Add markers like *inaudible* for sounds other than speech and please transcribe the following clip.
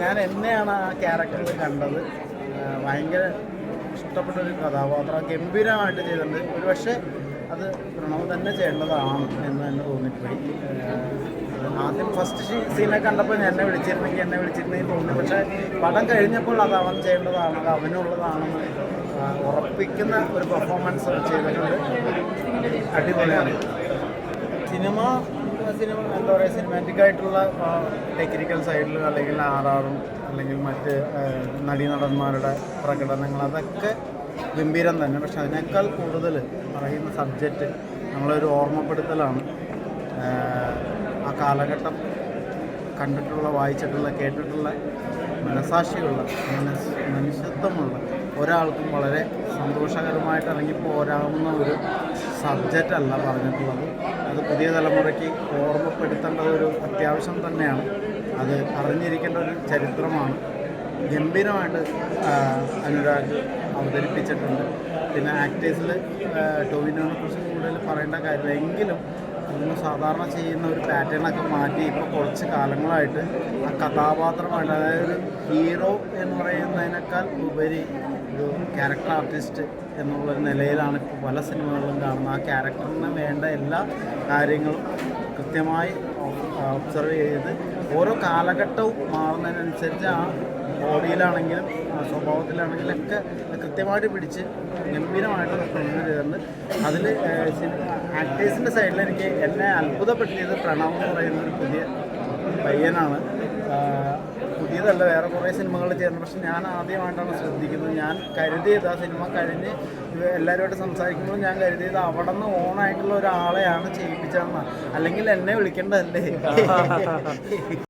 ഞാൻ എന്നെയാണ് ആ ക്യാരക്ടറിൽ കണ്ടത്. ഭയങ്കര ഇഷ്ടപ്പെട്ട ഒരു കഥാപാത്രം ഗംഭീരമായിട്ട് ചെയ്തിട്ടുണ്ട്. ഒരു പക്ഷേ അത് പ്രണവ് തന്നെ ചെയ്യേണ്ടതാണ് എന്ന് തന്നെ തോന്നിപ്പോയി. ആദ്യം ഫസ്റ്റ് സീനെ കണ്ടപ്പോൾ എന്നെ വിളിച്ചിരുന്നെങ്കിൽ എന്നെ വിളിച്ചിരുന്നെങ്കിൽ തോന്നി. പക്ഷേ പടം കഴിഞ്ഞപ്പോൾ അത് അവൻ ചെയ്യേണ്ടതാണ്. അത് അവനുള്ളതാണെന്ന് ഉറപ്പിക്കുന്ന ഒരു പെർഫോമൻസ് ചെയ്തിട്ടുണ്ട്. അടിപൊളിയാണ്. സിനിമ സിനിമ എന്താ പറയുക സിനിമാറ്റിക് ആയിട്ടുള്ള ടെക്നിക്കൽ സൈഡിൽ അല്ലെങ്കിൽ ആർ ആറും അല്ലെങ്കിൽ മറ്റ് നടീനടന്മാരുടെ പ്രകടനങ്ങൾ അതൊക്കെ ഗംഭീരം തന്നെ. പക്ഷെ അതിനേക്കാൾ കൂടുതൽ പറയുന്ന സബ്ജക്റ്റ് നമ്മളൊരു ഓർമ്മപ്പെടുത്തലാണ്. ആ കാലഘട്ടം കണ്ടിട്ടുള്ള വായിച്ചിട്ടുള്ള കേട്ടിട്ടുള്ള മനസാക്ഷിയുള്ള മനസ് മനുഷ്യത്വമുള്ള ഒരാൾക്കും വളരെ സന്തോഷകരമായിട്ട് അല്ലെങ്കിൽ പോരാവുന്ന ഒരു സബ്ജക്റ്റ് അല്ല പറഞ്ഞിട്ടുള്ളത്. അത് പുതിയ തലമുറയ്ക്ക് ഓർമ്മപ്പെടുത്തേണ്ടത് ഒരു അത്യാവശ്യം തന്നെയാണ്. അത് അറിഞ്ഞിരിക്കേണ്ട ഒരു ചരിത്രമാണ്. ഗംഭീരമായിട്ട് അനുരാഗ് അവതരിപ്പിച്ചിട്ടുണ്ട്. പിന്നെ ആക്ടേഴ്സിൽ ടോവിനോനെ കുറിച്ച് കൂടുതൽ പറയേണ്ട കാര്യമില്ല. എങ്കിലും നമ്മൾ സാധാരണ ചെയ്യുന്ന ഒരു പാറ്റേണൊക്കെ മാറ്റി ഇപ്പോൾ കുറച്ച് കാലങ്ങളായിട്ട് ആ കഥാപാത്രമായിട്ട് അതായത് ഒരു ഹീറോ എന്ന് പറയുന്നതിനേക്കാൾ ഉപരി ഒരു ക്യാരക്ടർ ആർട്ടിസ്റ്റ് എന്നുള്ള നിലയിലാണ് ഇപ്പോൾ പല സിനിമകളിലും കാണുന്നത്. ആ ക്യാരക്ടറിന് വേണ്ട എല്ലാ കാര്യങ്ങളും കൃത്യമായി ഒബ്സർവ് ചെയ്ത് ഓരോ കാലഘട്ടവും മാറുന്നതിനനുസരിച്ച് ആ ബോഡിയിലാണെങ്കിലും സ്വഭാവത്തിലാണെങ്കിലും ഒക്കെ കൃത്യമായിട്ട് പിടിച്ച് ഗംഭീരമായിട്ട് കൊണ്ടു ചേർന്ന് അതിൽ ആക്ടേഴ്സിന്റെ സൈഡിൽ എനിക്ക് എന്നെ അത്ഭുതപ്പെടുത്തിയത് പ്രണവ് എന്ന് പറയുന്ന ഒരു പുതിയ പയ്യനാണ്. പുതിയതല്ല വേറെ കുറേ സിനിമകൾ ചെയ്യുന്നത് പക്ഷെ ഞാൻ ആദ്യമായിട്ടാണ് ശ്രദ്ധിക്കുന്നത്. ഞാൻ കരുതിയത് ആ സിനിമ കഴിഞ്ഞ് എല്ലാവരുമായിട്ട് സംസാരിക്കുമ്പോൾ ഞാൻ കരുതിയത് അവിടെ നിന്ന് ഓണായിട്ടുള്ള ഒരാളെയാണ് ചെയ്യിപ്പിച്ചതെന്നാണ് അല്ലെങ്കിൽ എന്നെ വിളിക്കേണ്ടതല്ലേ? *laughs*